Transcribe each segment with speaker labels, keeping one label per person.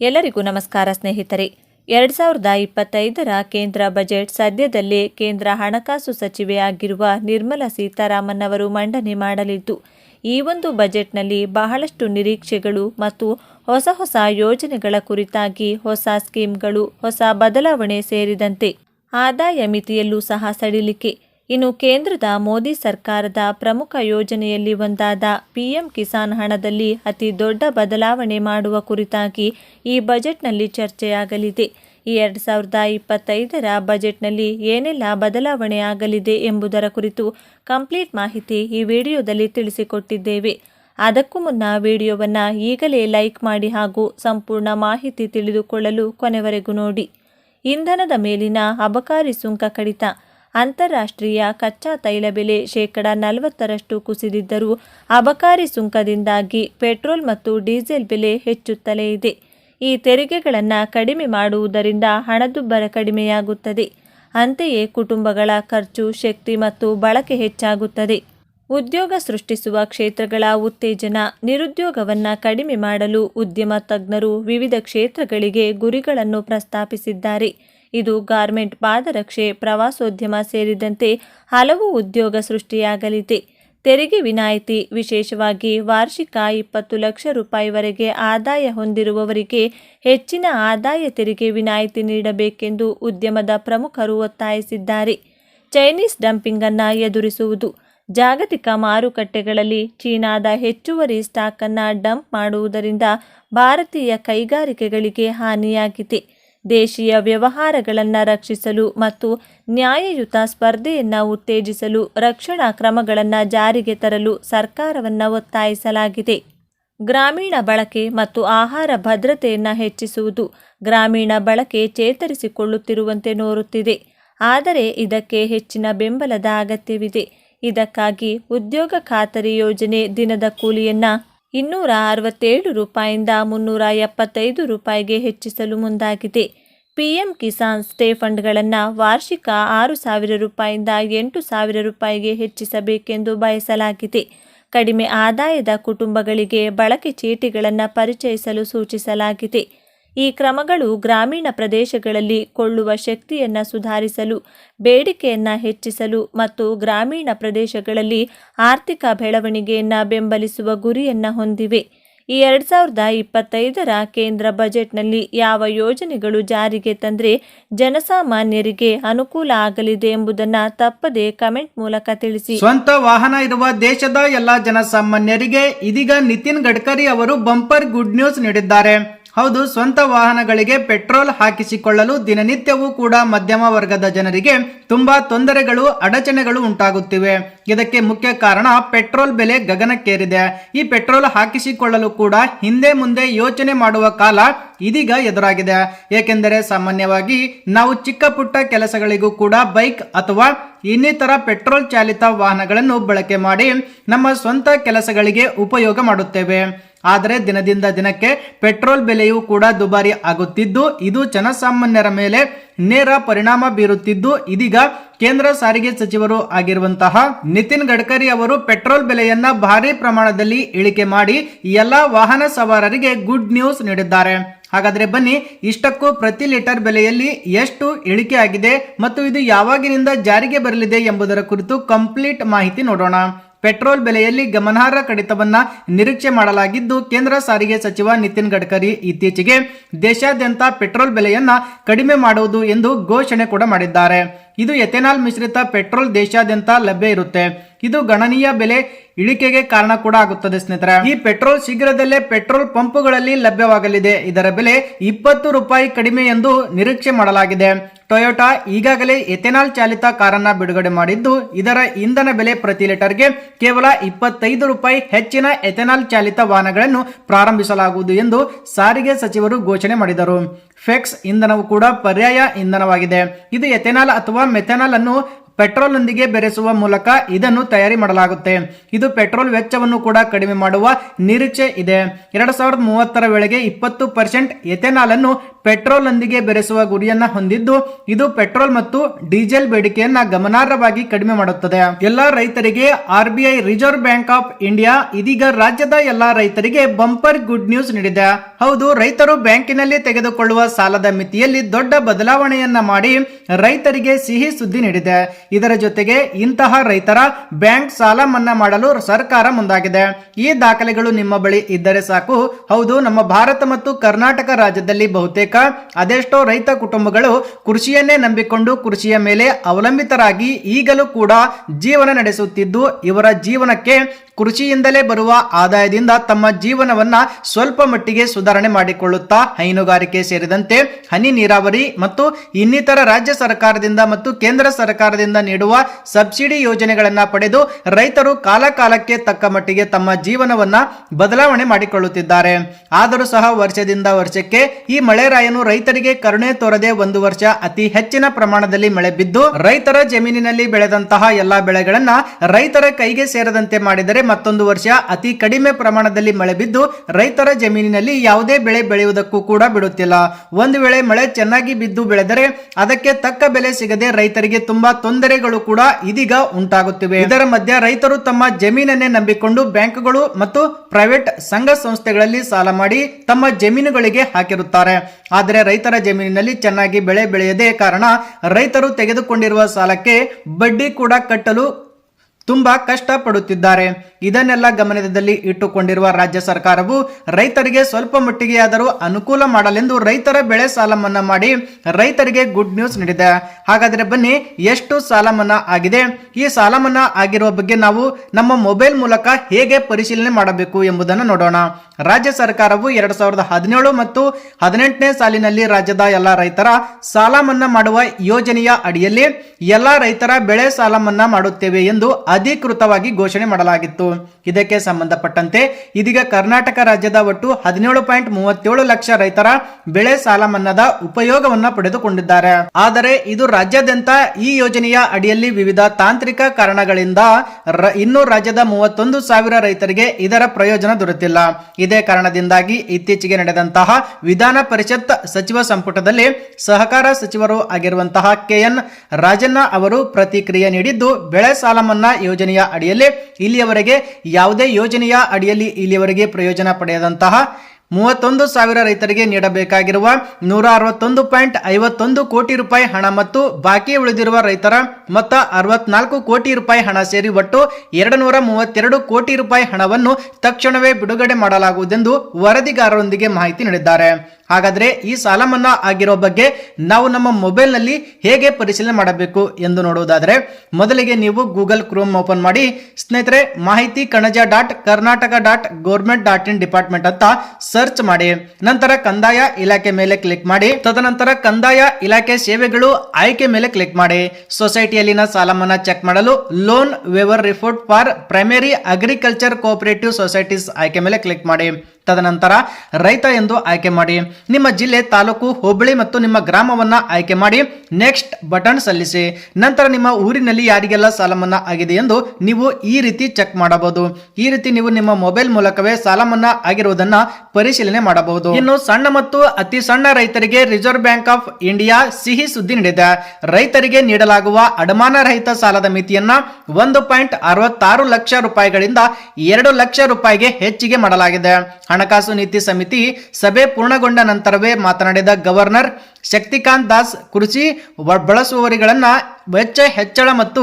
Speaker 1: ಎಲ್ಲರಿಗೂ ನಮಸ್ಕಾರ ಸ್ನೇಹಿತರೆ. ಎರಡು ಸಾವಿರದ ಇಪ್ಪತ್ತೈದರ ಕೇಂದ್ರ ಬಜೆಟ್ ಸದ್ಯದಲ್ಲೇ ಕೇಂದ್ರ ಹಣಕಾಸು ಸಚಿವೆ ಆಗಿರುವ ನಿರ್ಮಲಾ ಸೀತಾರಾಮನ್ ಅವರು ಮಂಡನೆ ಮಾಡಲಿದ್ದು, ಈ ಒಂದು ಬಜೆಟ್ನಲ್ಲಿ ಬಹಳಷ್ಟು ನಿರೀಕ್ಷೆಗಳು ಮತ್ತು ಹೊಸ ಹೊಸ ಯೋಜನೆಗಳ ಕುರಿತಾಗಿ ಹೊಸ ಸ್ಕೀಮ್ಗಳು, ಹೊಸ ಬದಲಾವಣೆ ಸೇರಿದಂತೆ ಆದಾಯ ಮಿತಿಯಲ್ಲೂ ಸಹ ಸಡಿಲಿಕೆ ಇನ್ನು ಕೇಂದ್ರದ ಮೋದಿ ಸರ್ಕಾರದ ಪ್ರಮುಖ ಯೋಜನೆಯಲ್ಲಿ ಒಂದಾದ ಪಿಎಂ ಕಿಸಾನ್ ಹಣದಲ್ಲಿ ಅತಿ ದೊಡ್ಡ ಬದಲಾವಣೆ ಮಾಡುವ ಕುರಿತಾಗಿ ಈ ಬಜೆಟ್ನಲ್ಲಿ ಚರ್ಚೆಯಾಗಲಿದೆ. ಈ ಎರಡು ಸಾವಿರದ ಇಪ್ಪತ್ತೈದರ ಬಜೆಟ್ನಲ್ಲಿ ಏನೆಲ್ಲ ಬದಲಾವಣೆ ಆಗಲಿದೆ ಎಂಬುದರ ಕುರಿತು ಕಂಪ್ಲೀಟ್ ಮಾಹಿತಿ ಈ ವಿಡಿಯೋದಲ್ಲಿ ತಿಳಿಸಿಕೊಟ್ಟಿದ್ದೇವೆ. ಅದಕ್ಕೂ ಮುನ್ನ ವಿಡಿಯೋವನ್ನು ಈಗಲೇ ಲೈಕ್ ಮಾಡಿ ಹಾಗೂ ಸಂಪೂರ್ಣ ಮಾಹಿತಿ ತಿಳಿದುಕೊಳ್ಳಲು ಕೊನೆವರೆಗೂ ನೋಡಿ. ಇಂಧನದ ಮೇಲಿನ ಅಬಕಾರಿ ಸುಂಕ ಕಡಿತ. ಅಂತಾರಾಷ್ಟ್ರೀಯ ಕಚ್ಚಾ ತೈಲ ಬೆಲೆ ಶೇಕಡ ನಲವತ್ತರಷ್ಟು ಕುಸಿದಿದ್ದರೂ ಅಬಕಾರಿ ಸುಂಕದಿಂದಾಗಿ ಪೆಟ್ರೋಲ್ ಮತ್ತು ಡೀಸೆಲ್ ಬೆಲೆ ಹೆಚ್ಚುತ್ತಲೇ ಇದೆ. ಈ ತೆರಿಗೆಗಳನ್ನು ಕಡಿಮೆ ಮಾಡುವುದರಿಂದ ಹಣದುಬ್ಬರ ಕಡಿಮೆಯಾಗುತ್ತದೆ. ಅಂತೆಯೇ ಕುಟುಂಬಗಳ ಖರ್ಚು, ಶಕ್ತಿ ಮತ್ತು ಬಳಕೆ ಹೆಚ್ಚಾಗುತ್ತದೆ. ಉದ್ಯೋಗ ಸೃಷ್ಟಿಸುವ ಕ್ಷೇತ್ರಗಳ ಉತ್ತೇಜನ, ನಿರುದ್ಯೋಗವನ್ನು ಕಡಿಮೆ ಮಾಡಲು ಉದ್ಯಮ ತಜ್ಞರು ವಿವಿಧ ಕ್ಷೇತ್ರಗಳಿಗೆ ಗುರಿಗಳನ್ನು ಪ್ರಸ್ತಾಪಿಸಿದ್ದಾರೆ. ಇದು ಗಾರ್ಮೆಂಟ್ ಪಾದರಕ್ಷೆ ಪ್ರವಾಸೋದ್ಯಮ ಸೇರಿದಂತೆ ಹಲವು ಉದ್ಯೋಗ ಸೃಷ್ಟಿಯಾಗಲಿದೆ. ತೆರಿಗೆ ವಿನಾಯಿತಿ, ವಿಶೇಷವಾಗಿ ವಾರ್ಷಿಕ ಇಪ್ಪತ್ತು ಲಕ್ಷ ರೂಪಾಯಿವರೆಗೆ ಆದಾಯ ಹೊಂದಿರುವವರಿಗೆ ಹೆಚ್ಚಿನ ಆದಾಯ ತೆರಿಗೆ ವಿನಾಯಿತಿ ನೀಡಬೇಕೆಂದು ಉದ್ಯಮದ ಪ್ರಮುಖರು ಒತ್ತಾಯಿಸಿದ್ದಾರೆ. ಚೈನೀಸ್ ಡಂಪಿಂಗ್ ಅನ್ನು ಎದುರಿಸುವುದು. ಜಾಗತಿಕ ಮಾರುಕಟ್ಟೆಗಳಲ್ಲಿ ಚೀನಾದ ಹೆಚ್ಚುವರಿ ಸ್ಟಾಕನ್ನು ಡಂಪ್ ಮಾಡುವುದರಿಂದ ಭಾರತೀಯ ಕೈಗಾರಿಕೆಗಳಿಗೆ ಹಾನಿಯಾಗಿದೆ. ದೇಶೀಯ ವ್ಯವಹಾರಗಳನ್ನು ರಕ್ಷಿಸಲು ಮತ್ತು ನ್ಯಾಯಯುತ ಸ್ಪರ್ಧೆಯನ್ನು ಉತ್ತೇಜಿಸಲು ರಕ್ಷಣಾ ಕ್ರಮಗಳನ್ನು ಜಾರಿಗೆ ತರಲು ಸರ್ಕಾರವನ್ನು ಒತ್ತಾಯಿಸಲಾಗಿದೆ. ಗ್ರಾಮೀಣ ಬಳಕೆ ಮತ್ತು ಆಹಾರ ಭದ್ರತೆಯನ್ನು ಹೆಚ್ಚಿಸುವುದು ಗ್ರಾಮೀಣ ಬಳಕೆ ಚೇತರಿಸಿಕೊಳ್ಳುತ್ತಿರುವಂತೆ ನೋರುತ್ತಿದೆ. ಆದರೆ ಇದಕ್ಕೆ ಹೆಚ್ಚಿನ ಬೆಂಬಲದ ಅಗತ್ಯವಿದೆ. ಇದಕ್ಕಾಗಿ ಉದ್ಯೋಗ ಖಾತರಿ ಯೋಜನೆ ದಿನದ ಕೂಲಿಯನ್ನು ಇನ್ನೂರ ಅರವತ್ತೇಳು ರೂಪಾಯಿಂದ ಮುನ್ನೂರ ಎಪ್ಪತ್ತೈದು ರೂಪಾಯಿಗೆ ಹೆಚ್ಚಿಸಲು ಮುಂದಾಗಿದೆ. ಪಿಎಂ ಕಿಸಾನ್ ಸ್ಟೇ ಫಂಡ್ಗಳನ್ನು ವಾರ್ಷಿಕ ಆರು ಸಾವಿರ ರೂಪಾಯಿಂದ ಎಂಟು ಸಾವಿರ ರೂಪಾಯಿಗೆ ಹೆಚ್ಚಿಸಬೇಕೆಂದು ಬಯಸಲಾಗಿದೆ. ಕಡಿಮೆ ಆದಾಯದ ಕುಟುಂಬಗಳಿಗೆ ಬಳಕೆ ಚೀಟಿಗಳನ್ನು ಪರಿಚಯಿಸಲು ಸೂಚಿಸಲಾಗಿದೆ. ಈ ಕ್ರಮಗಳು ಗ್ರಾಮೀಣ ಪ್ರದೇಶಗಳಲ್ಲಿ ಕೊಳ್ಳುವ ಶಕ್ತಿಯನ್ನು ಸುಧಾರಿಸಲು, ಬೇಡಿಕೆಯನ್ನು ಹೆಚ್ಚಿಸಲು ಮತ್ತು ಗ್ರಾಮೀಣ ಪ್ರದೇಶಗಳಲ್ಲಿ ಆರ್ಥಿಕ ಬೆಳವಣಿಗೆಯನ್ನು ಬೆಂಬಲಿಸುವ ಗುರಿಯನ್ನು ಹೊಂದಿವೆ. ಈ ಎರಡು ಸಾವಿರದ ಇಪ್ಪತ್ತೈದರ ಕೇಂದ್ರ ಬಜೆಟ್ನಲ್ಲಿ ಯಾವ ಯೋಜನೆಗಳು ಜಾರಿಗೆ ತಂದರೆ ಜನಸಾಮಾನ್ಯರಿಗೆ ಅನುಕೂಲ ಆಗಲಿದೆ ಎಂಬುದನ್ನು ತಪ್ಪದೆ ಕಮೆಂಟ್ ಮೂಲಕ ತಿಳಿಸಿ.
Speaker 2: ಸ್ವಂತ ವಾಹನ ಇರುವ ದೇಶದ ಎಲ್ಲ ಜನಸಾಮಾನ್ಯರಿಗೆ ಇದೀಗ ನಿತಿನ್ ಗಡ್ಕರಿ ಅವರು ಬಂಪರ್ ಗುಡ್ ನ್ಯೂಸ್ ನೀಡಿದ್ದಾರೆ. ಹೌದು, ಸ್ವಂತ ವಾಹನಗಳಿಗೆ ಪೆಟ್ರೋಲ್ ಹಾಕಿಸಿಕೊಳ್ಳಲು ದಿನನಿತ್ಯವೂ ಕೂಡ ಮಧ್ಯಮ ವರ್ಗದ ಜನರಿಗೆ ತುಂಬಾ ತೊಂದರೆಗಳು, ಅಡಚಣೆಗಳು ಉಂಟಾಗುತ್ತಿವೆ. ಇದಕ್ಕೆ ಮುಖ್ಯ ಕಾರಣ ಪೆಟ್ರೋಲ್ ಬೆಲೆ ಗಗನಕ್ಕೇರಿದೆ. ಈ ಪೆಟ್ರೋಲ್ ಹಾಕಿಸಿಕೊಳ್ಳಲು ಕೂಡ ಹಿಂದೆ ಮುಂದೆ ಯೋಚನೆ ಮಾಡುವ ಕಾಲ ಇದೀಗ ಎದುರಾಗಿದೆ. ಏಕೆಂದರೆ ಸಾಮಾನ್ಯವಾಗಿ ನಾವು ಚಿಕ್ಕ ಪುಟ್ಟ ಕೆಲಸಗಳಿಗೂ ಕೂಡ ಬೈಕ್ ಅಥವಾ ಇನ್ನಿತರ ಪೆಟ್ರೋಲ್ ಚಾಲಿತ ವಾಹನಗಳನ್ನು ಬಳಕೆ ಮಾಡಿ ನಮ್ಮ ಸ್ವಂತ ಕೆಲಸಗಳಿಗೆ ಉಪಯೋಗ ಮಾಡುತ್ತೇವೆ. ಆದರೆ ದಿನದಿಂದ ದಿನಕ್ಕೆ ಪೆಟ್ರೋಲ್ ಬೆಲೆಯೂ ಕೂಡ ದುಬಾರಿ ಆಗುತ್ತಿದ್ದು, ಇದು ಜನಸಾಮಾನ್ಯರ ಮೇಲೆ ನೇರ ಪರಿಣಾಮ ಬೀರುತ್ತಿದ್ದು, ಇದೀಗ ಕೇಂದ್ರ ಸಾರಿಗೆ ಸಚಿವರು ಆಗಿರುವಂತಹ ನಿತಿನ್ ಗಡ್ಕರಿ ಅವರು ಪೆಟ್ರೋಲ್ ಬೆಲೆಯನ್ನ ಭಾರಿ ಪ್ರಮಾಣದಲ್ಲಿ ಇಳಿಕೆ ಮಾಡಿ ಎಲ್ಲ ವಾಹನ ಸವಾರರಿಗೆ ಗುಡ್ ನ್ಯೂಸ್ ನೀಡಿದ್ದಾರೆ. ಹಾಗಾದ್ರೆ ಬನ್ನಿ, ಇಷ್ಟಕ್ಕೂ ಪ್ರತಿ ಲೀಟರ್ ಬೆಲೆಯಲ್ಲಿ ಎಷ್ಟು ಇಳಿಕೆ ಆಗಿದೆ ಮತ್ತು ಇದು ಯಾವಾಗಿನಿಂದ ಜಾರಿಗೆ ಬರಲಿದೆ ಎಂಬುದರ ಕುರಿತು ಕಂಪ್ಲೀಟ್ ಮಾಹಿತಿ ನೋಡೋಣ. ಪೆಟ್ರೋಲ್ ಬೆಲೆಯಲ್ಲಿ ಗಮನಾರ್ಹ ಕಡಿತವನ್ನ ನಿರೀಕ್ಷೆ ಮಾಡಲಾಗಿದ್ದು ಕೇಂದ್ರ ಸಾರಿಗೆ ಸಚಿವ ನಿತಿನ್ ಗಡ್ಕರಿ ಇತ್ತೀಚೆಗೆ ದೇಶಾದ್ಯಂತ ಪೆಟ್ರೋಲ್ ಬೆಲೆಯನ್ನ ಕಡಿಮೆ ಮಾಡುವುದು ಎಂದು ಘೋಷಣೆ ಕೂಡ ಮಾಡಿದ್ದಾರೆ. ಇದು ಎಥೆನಾಲ್ ಮಿಶ್ರಿತ ಪೆಟ್ರೋಲ್ ದೇಶಾದ್ಯಂತ ಲಭ್ಯ ಇರುತ್ತೆ. ಇದು ಗಣನೀಯ ಬೆಲೆ ಇಳಿಕೆಗೆ ಕಾರಣ ಕೂಡ ಆಗುತ್ತದೆ ಸ್ನೇಹಿತರೆ. ಈ ಪೆಟ್ರೋಲ್ ಶೀಘ್ರದಲ್ಲೇ ಪೆಟ್ರೋಲ್ ಪಂಪ್ಗಳಲ್ಲಿ ಲಭ್ಯವಾಗಲಿದೆ. ಇದರ ಬೆಲೆ ಇಪ್ಪತ್ತು ರೂಪಾಯಿ ಕಡಿಮೆ ಎಂದು ನಿರೀಕ್ಷೆ ಮಾಡಲಾಗಿದೆ. ಟೊಯೋಟಾ ಈಗಾಗಲೇ ಎಥೆನಾಲ್ ಚಾಲಿತ ಕಾರನ್ನ ಬಿಡುಗಡೆ ಮಾಡಿದ್ದು, ಇದರ ಇಂಧನ ಬೆಲೆ ಪ್ರತಿ ಲೀಟರ್ಗೆ ಕೇವಲ ಇಪ್ಪತ್ತೈದು ರೂಪಾಯಿ ಹೆಚ್ಚಿನ ಎಥೆನಾಲ್ ಚಾಲಿತ ವಾಹನಗಳನ್ನು ಪ್ರಾರಂಭಿಸಲಾಗುವುದು ಎಂದು ಸಾರಿಗೆ ಸಚಿವರು ಘೋಷಣೆ ಮಾಡಿದರು. ಫೆಕ್ಸ್ ಇಂಧನವು ಕೂಡ ಪರ್ಯಾಯ ಇಂಧನವಾಗಿದೆ. ಇದು ಎಥೆನಾಲ್ ಅಥವಾ ಮೆಥೆನಾಲ್ ಅನ್ನು ಪೆಟ್ರೋಲ್ನೊಂದಿಗೆ ಬೆರೆಸುವ ಮೂಲಕ ಇದನ್ನು ತಯಾರಿ ಮಾಡಲಾಗುತ್ತೆ. ಇದು ಪೆಟ್ರೋಲ್ ವೆಚ್ಚವನ್ನು ಕೂಡ ಕಡಿಮೆ ಮಾಡುವ ನಿರೀಕ್ಷೆ ಇದೆ. ಎರಡು ಸಾವಿರದ ಮೂವತ್ತರ ವೇಳೆಗೆ ಇಪ್ಪತ್ತು ಪರ್ಸೆಂಟ್ ಎಥೆನಾಲ್ ಅನ್ನು ಪೆಟ್ರೋಲ್ನೊಂದಿಗೆ ಬೆರೆಸುವ ಗುರಿಯನ್ನ ಹೊಂದಿದ್ದು, ಇದು ಪೆಟ್ರೋಲ್ ಮತ್ತು ಡೀಸೆಲ್ ಬೇಡಿಕೆಯನ್ನ ಗಮನಾರ್ಹವಾಗಿ ಕಡಿಮೆ ಮಾಡುತ್ತದೆ. ಎಲ್ಲಾ ರೈತರಿಗೆ R B I reserve bank of India ಇದೀಗ ರಾಜ್ಯದ ಎಲ್ಲಾ ರೈತರಿಗೆ ಬಂಪರ್ ಗುಡ್ ನ್ಯೂಸ್ ನೀಡಿದೆ. ಹೌದು, ರೈತರು ಬ್ಯಾಂಕಿನಲ್ಲಿ ತೆಗೆದುಕೊಳ್ಳುವ ಸಾಲದ ಮಿತಿಯಲ್ಲಿ ದೊಡ್ಡ ಬದಲಾವಣೆಯನ್ನ ಮಾಡಿ ರೈತರಿಗೆ ಸಿಹಿ ಸುದ್ದಿ ನೀಡಿದೆ. ಇದರ ಜೊತೆಗೆ ಇಂತಹ ರೈತರ ಬ್ಯಾಂಕ್ ಸಾಲ ಮನ್ನಾ ಮಾಡಲು ಸರ್ಕಾರ ಮುಂದಾಗಿದೆ. ಈ ದಾಖಲೆಗಳು ನಿಮ್ಮ ಬಳಿ ಇದ್ದರೆ ಸಾಕು. ಹೌದು, ನಮ್ಮ ಭಾರತ ಮತ್ತು ಕರ್ನಾಟಕ ರಾಜ್ಯದಲ್ಲಿ ಬಹುತೇಕ ಅದೆಷ್ಟೋ ರೈತ ಕುಟುಂಬಗಳು ಕೃಷಿಯನ್ನೇ ನಂಬಿಕೊಂಡು ಕೃಷಿಯ ಮೇಲೆ ಅವಲಂಬಿತರಾಗಿ ಈಗಲೂ ಕೂಡ ಜೀವನ ನಡೆಸುತ್ತಿದ್ದು ಇವರ ಜೀವನಕ್ಕೆ ಕೃಷಿಯಿಂದಲೇ ಬರುವ ಆದಾಯದಿಂದ ತಮ್ಮ ಜೀವನವನ್ನ ಸ್ವಲ್ಪ ಮಟ್ಟಿಗೆ ಸುಧಾರಣೆ ಮಾಡಿಕೊಳ್ಳುತ್ತಾ ಹೈನುಗಾರಿಕೆ ಸೇರಿದಂತೆ ಹನಿ ನೀರಾವರಿ ಮತ್ತು ಇನ್ನಿತರ ರಾಜ್ಯ ಸರ್ಕಾರದಿಂದ ಮತ್ತು ಕೇಂದ್ರ ಸರ್ಕಾರದಿಂದ ನೀಡುವ ಸಬ್ಸಿಡಿ ಯೋಜನೆಗಳನ್ನ ಪಡೆದು ರೈತರು ಕಾಲ ಕಾಲಕ್ಕೆ ತಕ್ಕ ಮಟ್ಟಿಗೆ ತಮ್ಮ ಜೀವನವನ್ನ ಬದಲಾವಣೆ ಮಾಡಿಕೊಳ್ಳುತ್ತಿದ್ದಾರೆ. ಆದರೂ ಸಹ ವರ್ಷದಿಂದ ವರ್ಷಕ್ಕೆ ಈ ಮಳೆರಾಯನು ರೈತರಿಗೆ ಕರುಣೆ ತೋರದೆ ಒಂದು ವರ್ಷ ಅತಿ ಹೆಚ್ಚಿನ ಪ್ರಮಾಣದಲ್ಲಿ ಮಳೆ ಬಿದ್ದು ರೈತರ ಜಮೀನಿನಲ್ಲಿ ಬೆಳೆದಂತಹ ಎಲ್ಲಾ ಬೆಳೆಗಳನ್ನ ರೈತರ ಕೈಗೆ ಸೇರದಂತೆ ಮಾಡಿದರೆ ಮತ್ತೊಂದು ವರ್ಷ ಅತಿ ಕಡಿಮೆ ಪ್ರಮಾಣದಲ್ಲಿ ಮಳೆ ಬಿದ್ದು ರೈತರ ಜಮೀನಿನಲ್ಲಿ ಯಾವುದೇ ಬೆಳೆ ಬೆಳೆಯುವುದಕ್ಕೂ ಕೂಡ ಬಿಡುತ್ತಿಲ್ಲ. ಒಂದು ವೇಳೆ ಮಳೆ ಚೆನ್ನಾಗಿ ಬಿದ್ದು ಬೆಳೆದರೆ ಅದಕ್ಕೆ ತಕ್ಕ ಬೆಲೆ ಸಿಗದೆ ರೈತರಿಗೆ ತುಂಬಾ ತೊಂದರೆಗಳು ಕೂಡ ಇದೀಗ ಉಂಟಾಗುತ್ತಿವೆ. ಇದರ ಮಧ್ಯ ರೈತರು ತಮ್ಮ ಜಮೀನನ್ನೇ ನಂಬಿಕೊಂಡು ಬ್ಯಾಂಕ್ಗಳು ಮತ್ತು ಪ್ರೈವೇಟ್ ಸಂಘ ಸಂಸ್ಥೆಗಳಲ್ಲಿ ಸಾಲ ಮಾಡಿ ತಮ್ಮ ಜಮೀನುಗಳಿಗೆ ಹಾಕಿರುತ್ತಾರೆ. ಆದರೆ ರೈತರ ಜಮೀನಿನಲ್ಲಿ ಚೆನ್ನಾಗಿ ಬೆಳೆ ಬೆಳೆಯದೇ ಕಾರಣ ರೈತರು ತೆಗೆದುಕೊಂಡಿರುವ ಸಾಲಕ್ಕೆ ಬಡ್ಡಿ ಕೂಡ ಕಟ್ಟಲು ತುಂಬಾ ಕಷ್ಟಪಡುತ್ತಿದ್ದಾರೆ. ಇದನ್ನೆಲ್ಲ ಗಮನದಲ್ಲಿ ಇಟ್ಟುಕೊಂಡಿರುವ ರಾಜ್ಯ ಸರ್ಕಾರವು ರೈತರಿಗೆ ಸ್ವಲ್ಪ ಮಟ್ಟಿಗೆ ಆದರೂ ಅನುಕೂಲ ಮಾಡಲೆಂದು ರೈತರ ಬೆಳೆ ಸಾಲ ಮನ್ನಾ ಮಾಡಿ ರೈತರಿಗೆ ಗುಡ್ ನ್ಯೂಸ್ ನೀಡಿದೆ. ಹಾಗಾದರೆ ಬನ್ನಿ, ಎಷ್ಟು ಸಾಲ ಮನ್ನಾ ಆಗಿದೆ? ಈ ಸಾಲ ಮನ್ನಾ ಆಗಿರುವ ಬಗ್ಗೆ ನಾವು ನಮ್ಮ ಮೊಬೈಲ್ ಮೂಲಕ ಹೇಗೆ ಪರಿಶೀಲನೆ ಮಾಡಬೇಕು ಎಂಬುದನ್ನು ನೋಡೋಣ. ರಾಜ್ಯ ಸರ್ಕಾರವು ಎರಡು ಸಾವಿರದ ಹದಿನೇಳು ಮತ್ತು ಹದಿನೆಂಟನೇ ಸಾಲಿನಲ್ಲಿ ರಾಜ್ಯದ ಎಲ್ಲ ರೈತರ ಸಾಲ ಮನ್ನಾ ಮಾಡುವ ಯೋಜನೆಯ ಅಡಿಯಲ್ಲಿ ಎಲ್ಲ ರೈತರ ಬೆಳೆ ಸಾಲ ಮನ್ನಾ ಮಾಡುತ್ತೇವೆ ಎಂದು ಅಧಿಕೃತವಾಗಿ ಘೋಷಣೆ ಮಾಡಲಾಗಿತ್ತು. ಇದಕ್ಕೆ ಸಂಬಂಧಪಟ್ಟಂತೆ ಇದೀಗ ಕರ್ನಾಟಕ ರಾಜ್ಯದ ಒಟ್ಟು ಹದಿನೇಳು ಪಾಯಿಂಟ್ ಮೂವತ್ತೇಳು ಲಕ್ಷ ರೈತರ ಬೆಳೆ ಸಾಲ ಮನ್ನಾದ ಉಪಯೋಗವನ್ನು ಪಡೆದುಕೊಂಡಿದ್ದಾರೆ. ಆದರೆ ಇದು ರಾಜ್ಯಾದ್ಯಂತ ಈ ಯೋಜನೆಯ ಅಡಿಯಲ್ಲಿ ವಿವಿಧ ತಾಂತ್ರಿಕ ಕಾರಣಗಳಿಂದ ಇನ್ನೂ ರಾಜ್ಯದ ಮೂವತ್ತೊಂದು ಸಾವಿರ ರೈತರಿಗೆ ಇದರ ಪ್ರಯೋಜನ ದೊರೆತಿಲ್ಲ. ಇದೇ ಕಾರಣದಿಂದಾಗಿ ಇತ್ತೀಚೆಗೆ ನಡೆದಂತಹ ವಿಧಾನ ಪರಿಷತ್ ಸಚಿವ ಸಂಪುಟದಲ್ಲಿ ಸಹಕಾರ ಸಚಿವರು ಆಗಿರುವಂತಹ ಕೆಎನ್ ರಾಜಣ್ಣ ಅವರು ಪ್ರತಿಕ್ರಿಯೆ ನೀಡಿದ್ದು, ಬೆಳೆ ಸಾಲ ಮನ್ನಾ ಯೋಜನೆಯ ಅಡಿಯಲ್ಲಿ ಇಲ್ಲಿಯವರೆಗೆ ಯಾವುದೇ ಯೋಜನೆಯ ಅಡಿಯಲ್ಲಿ ಇಲ್ಲಿಯವರೆಗೆ ಪ್ರಯೋಜನ ಪಡೆಯದಂತಹ ಮೂವತ್ತೊಂದು ಸಾವಿರ ರೈತರಿಗೆ ನೀಡಬೇಕಾಗಿರುವ ನೂರ ಅರವತ್ತೊಂದು ಪಾಯಿಂಟ್ ಐವತ್ತೊಂದು ಕೋಟಿ ರೂಪಾಯಿ ಹಣ ಮತ್ತು ಬಾಕಿ ಉಳಿದಿರುವ ರೈತರ ಮೊತ್ತ ಅರವತ್ನಾಲ್ಕು ಕೋಟಿ ರೂಪಾಯಿ ಹಣ ಸೇರಿ ಒಟ್ಟು ಎರಡು ನೂರ ಮೂವತ್ತೆರಡು ಕೋಟಿ ರೂಪಾಯಿ ಹಣವನ್ನು ತಕ್ಷಣವೇ ಬಿಡುಗಡೆ ಮಾಡಲಾಗುವುದೆಂದು ವರದಿಗಾರರೊಂದಿಗೆ ಮಾಹಿತಿ ನೀಡಿದ್ದಾರೆ. ಹಾಗಾದ್ರೆ ಈ ಸಾಲ ಮನ್ನಾ ಆಗಿರೋ ಬಗ್ಗೆ ನಾವು ನಮ್ಮ ಮೊಬೈಲ್ನಲ್ಲಿ ಹೇಗೆ ಪರಿಶೀಲನೆ ಮಾಡಬೇಕು ಎಂದು ನೋಡುವುದಾದರೆ ಮೊದಲಿಗೆ ನೀವು ಗೂಗಲ್ ಕ್ರೋಮ್ ಓಪನ್ ಮಾಡಿ, ಸ್ನೇಹಿತರೆ, Mahiti Kanaja dot Karnataka dot government dot in department ಅಂತ ಸರ್ಚ್ ಮಾಡಿ, ನಂತರ ಕಂದಾಯ ಇಲಾಖೆ ಮೇಲೆ ಕ್ಲಿಕ್ ಮಾಡಿ, ತದನಂತರ ಕಂದಾಯ ಇಲಾಖೆ ಸೇವೆಗಳು ಆಯ್ಕೆ ಮೇಲೆ ಕ್ಲಿಕ್ ಮಾಡಿ, ಸೊಸೈಟಿಯಲ್ಲಿನ ಸಾಲ ಮನ್ನಾ ಚೆಕ್ ಮಾಡಲು loan waiver report for primary agriculture cooperative societies ಆಯ್ಕೆ ಮೇಲೆ ಕ್ಲಿಕ್ ಮಾಡಿ. ತದನಂತರ ರೈತ ಎಂದು ಆಯ್ಕೆ ಮಾಡಿ. ನಿಮ್ಮ ಜಿಲ್ಲೆ, ತಾಲೂಕು, ಹೋಬಳಿ ಮತ್ತು ನಿಮ್ಮ ಗ್ರಾಮವನ್ನ ಆಯ್ಕೆ ಮಾಡಿ. ನೆಕ್ಸ್ಟ್ ಬಟನ್ ಸಲ್ಲಿಸಿ. ನಂತರ ನಿಮ್ಮ ಊರಿನಲ್ಲಿ ಯಾರಿಗೆಲ್ಲ ಸಾಲ ಆಗಿದೆ ಎಂದು ನೀವು ಈ ರೀತಿ ಚೆಕ್ ಮಾಡಬಹುದು. ಈ ರೀತಿ ನೀವು ನಿಮ್ಮ ಮೊಬೈಲ್ ಮೂಲಕವೇ ಸಾಲ ಮನ್ನಾ ಆಗಿರುವುದನ್ನ ಪರಿಶೀಲನೆ ಮಾಡಬಹುದು. ಇನ್ನು ಸಣ್ಣ ಮತ್ತು ಅತಿ ಸಣ್ಣ ರೈತರಿಗೆ ರಿಸರ್ವ್ ಬ್ಯಾಂಕ್ ಆಫ್ ಇಂಡಿಯಾ ಸಿಹಿ ಸುದ್ದಿ ನೀಡಿದೆ. ರೈತರಿಗೆ ನೀಡಲಾಗುವ ಅಡಮಾನ ರಹಿತ ಸಾಲದ ಮಿತಿಯನ್ನ ಒಂದು ಪಾಯಿಂಟ್ ಅರವತ್ತಾರು ಲಕ್ಷ ರೂಪಾಯಿಗಳಿಂದ ಎರಡು ಲಕ್ಷ ರೂಪಾಯಿಗೆ ಹೆಚ್ಚಿಗೆ ಮಾಡಲಾಗಿದೆ. ಹಣಕಾಸು ನೀತಿ ಸಮಿತಿ ಸಭೆ ಪೂರ್ಣಗೊಂಡ ನಂತರವೇ ಮಾತನಾಡಿದ ಗವರ್ನರ್ ಶಕ್ತಿಕಾಂತ್ ದಾಸ್ ಕೃಷಿ ಬಳಸುವವರಿಗಳನ್ನು ವೆಚ್ಚ, ಹೆಚ್ಚಳ ಮತ್ತು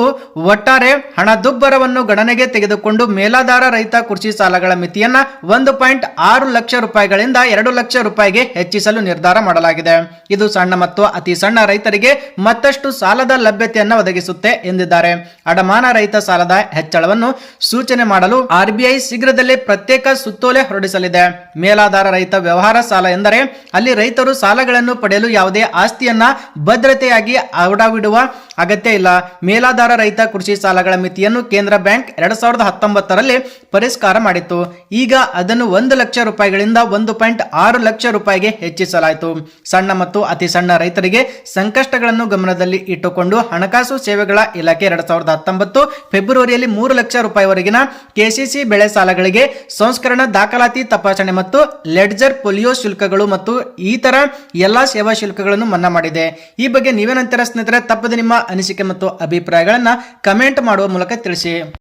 Speaker 2: ಒಟ್ಟಾರೆ ಹಣದುಬ್ಬರವನ್ನು ಗಣನೆಗೆ ತೆಗೆದುಕೊಂಡು ಮೇಲಾಧಾರ ರೈತ ಕೃಷಿ ಸಾಲಗಳ ಮಿತಿಯನ್ನ ಒಂದು ಪಾಯಿಂಟ್ ಆರು ಲಕ್ಷ ರೂಪಾಯಿಗಳಿಂದ ಎರಡು ಲಕ್ಷ ರೂಪಾಯಿಗೆ ಹೆಚ್ಚಿಸಲು ನಿರ್ಧಾರ ಮಾಡಲಾಗಿದೆ. ಇದು ಸಣ್ಣ ಮತ್ತು ಅತಿ ಸಣ್ಣ ರೈತರಿಗೆ ಮತ್ತಷ್ಟು ಸಾಲದ ಲಭ್ಯತೆಯನ್ನು ಒದಗಿಸುತ್ತೆ ಎಂದಿದ್ದಾರೆ. ಅಡಮಾನ ರಹಿತ ಸಾಲದ ಹೆಚ್ಚಳವನ್ನು ಸೂಚನೆ ಮಾಡಲು ಆರ್ಬಿಐ ಶೀಘ್ರದಲ್ಲೇ ಪ್ರತ್ಯೇಕ ಸುತ್ತೋಲೆ ಹೊರಡಿಸಲಿದೆ. ಮೇಲಾಧಾರ ರಹಿತ ವ್ಯವಹಾರ ಸಾಲ ಎಂದರೆ ಅಲ್ಲಿ ರೈತರು ಸಾಲಗಳನ್ನು ಪಡೆಯಲು ಯಾವುದೇ ಆಸ್ತಿಯನ್ನ ಭದ್ರತೆಯಾಗಿ ಅಡವಿಡುವ ಅಗತ್ಯ ಇಲ್ಲ. ಮೇಲಾಧಾರ ರಹಿತ ಕೃಷಿ ಸಾಲಗಳ ಮಿತಿಯನ್ನು ಕೇಂದ್ರ ಬ್ಯಾಂಕ್ ಎರಡ್ ಸಾವಿರದ ಹತ್ತೊಂಬತ್ತರಲ್ಲಿ ಪರಿಷ್ಕಾರ ಮಾಡಿತ್ತು. ಈಗ ಅದನ್ನು ಒಂದು ಲಕ್ಷ ರೂಪಾಯಿಗಳಿಂದ ಒಂದು ಪಾಯಿಂಟ್ ಆರು ಲಕ್ಷ ರೂಪಾಯಿಗೆ ಹೆಚ್ಚಿಸಲಾಯಿತು. ಸಣ್ಣ ಮತ್ತು ಅತಿ ಸಣ್ಣ ರೈತರಿಗೆ ಸಂಕಷ್ಟಗಳನ್ನು ಗಮನದಲ್ಲಿ ಇಟ್ಟುಕೊಂಡು ಹಣಕಾಸು ಸೇವೆಗಳ ಇಲಾಖೆ ಎರಡ್ ಸಾವಿರದ ಹತ್ತೊಂಬತ್ತು ಫೆಬ್ರವರಿಯಲ್ಲಿ ಮೂರು ಲಕ್ಷ ರೂಪಾಯಿವರೆಗಿನ ಕೆಸಿಸಿ ಬೆಳೆ ಸಾಲಗಳಿಗೆ ಸಂಸ್ಕರಣ ದಾಖಲಾತಿ ತಪಾಸಣೆ ಮತ್ತು ಲೆಡ್ಜರ್ ಪೊಲಿಯೋ ಶುಲ್ಕಗಳು ಮತ್ತು ಇತರ ಎಲ್ಲಾ ಸೇವಾ ಶುಲ್ಕಗಳನ್ನು ಮನ್ನಾ ಮಾಡಿದೆ. ಈ ಬಗ್ಗೆ ನೀವೇನಂತರ ಸ್ನೇಹಿತರೆ ತಪ್ಪದೆ ನಿಮ್ಮ ಅನಿಸಿಕೆ ಮತ್ತು ಅಭಿಪ್ರಾಯಗಳನ್ನು ಕಮೆಂಟ್ ಮಾಡುವ ಮೂಲಕ ತಿಳಿಸಿ.